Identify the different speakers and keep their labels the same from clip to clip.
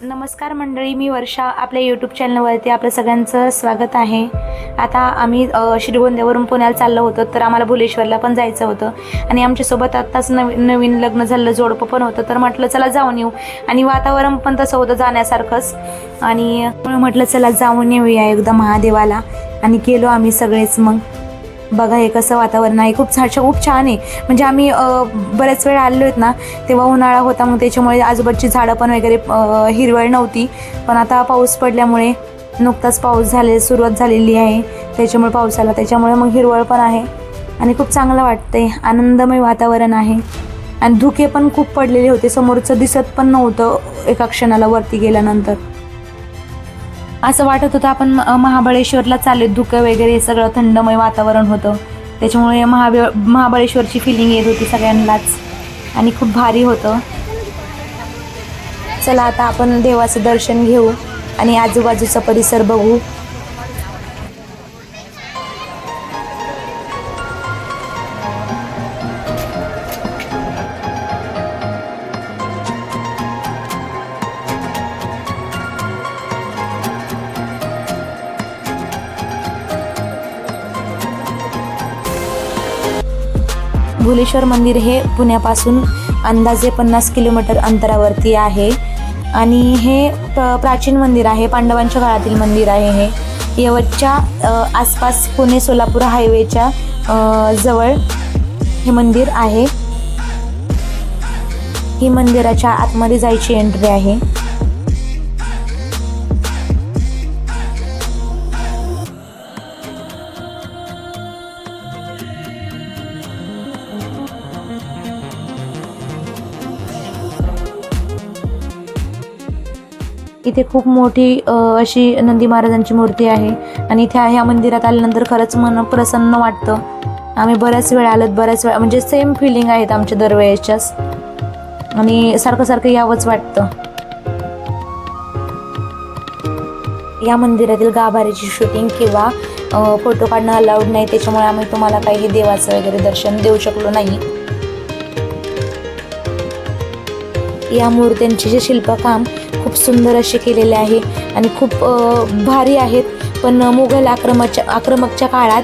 Speaker 1: नमस्कार मंडळी मी वर्षा. आपल्या यूट्यूब चॅनलवरती आपलं सगळ्यांचं स्वागत आहे. आता आम्ही श्रीगोंद्यावरून पुण्याला चाललो होतो तर आम्हाला भुलेश्वरला पण जायचं होतं. आणि आमच्यासोबत आत्ताच नवीन नवीन लग्न झालं जोडपं पण होतं तर म्हटलं चला जाऊन येऊ. आणि वातावरण पण तसं होतं जाण्यासारखंच. आणि म्हटलं चला जाऊन येऊया एकदा महादेवाला. आणि गेलो आम्ही सगळेच मग. बघा हे कसं वातावरण आहे. खूप छान खूप छान आहे. म्हणजे आम्ही बऱ्याच वेळा आलो आहेत ना तेव्हा उन्हाळा होता मग त्याच्यामुळे आजूबाजूची झाडं पण वगैरे हिरवळ नव्हती. पण आता पाऊस पडल्यामुळे नुकताच पाऊस झाले सुरुवात झालेली आहे. त्याच्यामुळे पावसाला त्याच्यामुळे मग हिरवळ पण आहे. आणि खूप चांगलं वाटतंय. आनंदमय वातावरण आहे. आणि धुके पण खूप पडलेले होते. समोरचं दिसत पण नव्हतं एका क्षणाला वरती गेल्यानंतर. असं वाटत होतं आपण महाबळेश्वरला चालले धुकं वगैरे हे सगळं थंडमय वातावरण होतं. त्याच्यामुळे महाबे महाबळेश्वरची फिलिंग येत होती सगळ्यांनाच. आणि खूप भारी होतं. चला आता आपण देवाचं दर्शन घेऊ आणि आजूबाजूचा परिसर बघू. भुलेश्वर मंदिर हे पुण्यापासून अंदाजे पन्नास किलोमीटर अंतरावरती आहे. आणि हे प्राचीन मंदिर आहे पांडवांच्या काळातील मंदिर आहे हे. यवतच्या आसपास पुणे सोलापूर हायवेच्या जवळ हे मंदिर आहे. ही मंदिराच्या आतमध्ये जायची एंट्री आहे. इथे खूप मोठी अशी नंदी महाराजांची मूर्ती आहे. आणि इथे ह्या मंदिरात आल्यानंतर खरंच मन प्रसन्न वाटतं. आम्ही बऱ्याच वेळा आलोत बऱ्याच वेळा म्हणजे सेम फिलिंग आहेत आमच्या दरवेळेच्याच. आणि सारखं सारखं यावंच वाटतं. या मंदिरातील गाभाऱ्याची शूटिंग किंवा फोटो काढणं अलाउड नाही त्याच्यामुळे आम्ही तुम्हाला काही देवाचं वगैरे दर्शन देऊ शकलो नाही. या मूर्त्यांचे जे शिल्पकाम खूप सुंदर असे केलेले आहे आणि खूप भारी आहेत. पण मुघल आक्रमच्या आक्रमकच्या काळात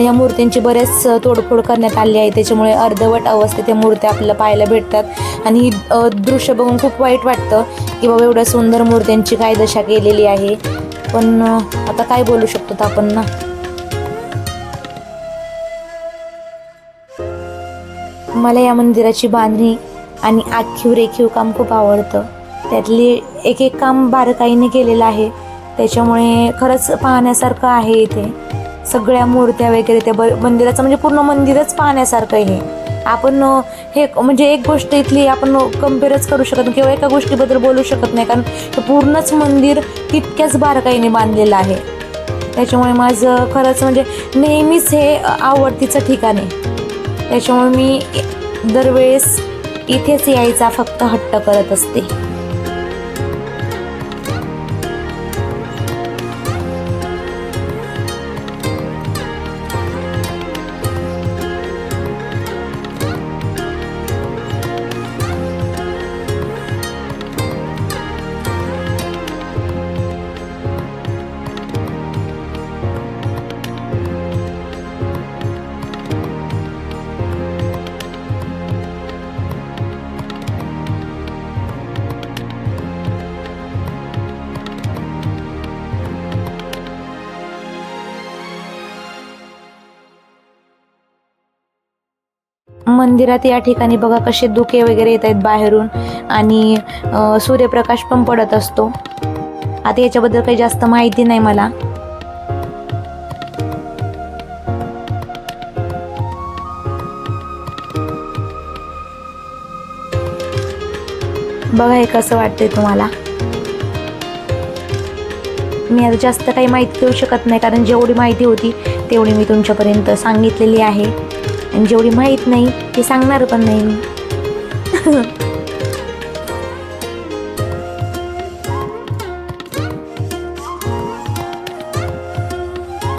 Speaker 1: या मूर्त्यांची बरेच तोडफोड करण्यात आली आहे. त्याच्यामुळे अर्धवट अवस्थेत या मूर्त्या आपल्याला पाहायला भेटतात. आणि ही दृश्य बघून खूप वाईट वाटतं की बाबा एवढ्या सुंदर मूर्त्यांची काय दशा केलेली आहे. पण आता काय बोलू शकतो आपण ना? मला या मंदिराची बांधणी आणि आखीव रेखीव काम खूप आवडतं. त्यातली एक एक काम बारकाईने केलेलं आहे. त्याच्यामुळे खरंच पाहण्यासारखं आहे इथे. सगळ्या मूर्त्या वगैरे त्या ब मंदिराचं म्हणजे पूर्ण मंदिरच पाहण्यासारखं आहे आपण हे म्हणजे एक गोष्ट इथली आपण कम्पेअरच करू शकत नाही किंवा एका गोष्टीबद्दल बोलू शकत नाही. कारण पूर्णच मंदिर तितक्याच बारकाईने बांधलेलं आहे. त्याच्यामुळे माझं खरंच म्हणजे नेहमीच हे आवडतीचं ठिकाण आहे. त्याच्यामुळे मी दरवेळेस इथेच यायचा फक्त हट्ट करत असते. मंदिरात या ठिकाणी बघा कसे धुके वगैरे येत आहेत बाहेरून आणि सूर्यप्रकाश पण पडत असतो. आता याच्याबद्दल काही जास्त माहिती नाही मला. बघा हे कसं वाटतंय तुम्हाला. मी आता जास्त काही माहिती देऊ शकत नाही कारण जेवढी माहिती होती तेवढी मी तुमच्यापर्यंत सांगितलेली आहे. आणि जेवढी माहीत नाही ती सांगणार पण नाही मी.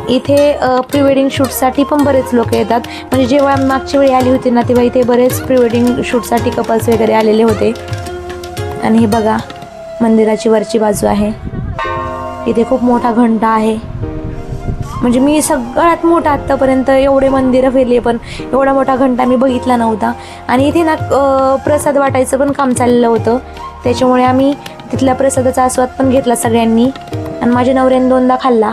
Speaker 1: इथे प्री वेडिंग शूटसाठी पण बरेच लोक येतात. म्हणजे जेव्हा मागच्या वेळी आली होती ना तेव्हा इथे बरेच प्री वेडिंग शूटसाठी कपल्स वगैरे आलेले होते. आणि हे बघा मंदिराची वरची बाजू आहे. इथे खूप मोठा घंटा आहे. म्हणजे मी सगळ्यात मोठा आत्तापर्यंत एवढे मंदिरं फिरली पण एवढा मोठा घंटा मी बघितला नव्हता. आणि इथे ना प्रसाद वाटायचं पण काम चाललं होतं. त्याच्यामुळे आम्ही तिथल्या प्रसादाचा आस्वाद पण घेतला सगळ्यांनी. आणि माझ्या नवऱ्याने दोनदा खाल्ला.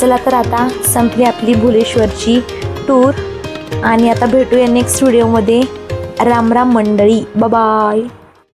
Speaker 1: चला तर आता संपली आपली भुलेश्वरची टूर आणि आता भेटूया नेक्स्ट व्हिडिओमध्ये राम राम मंडळी. बाय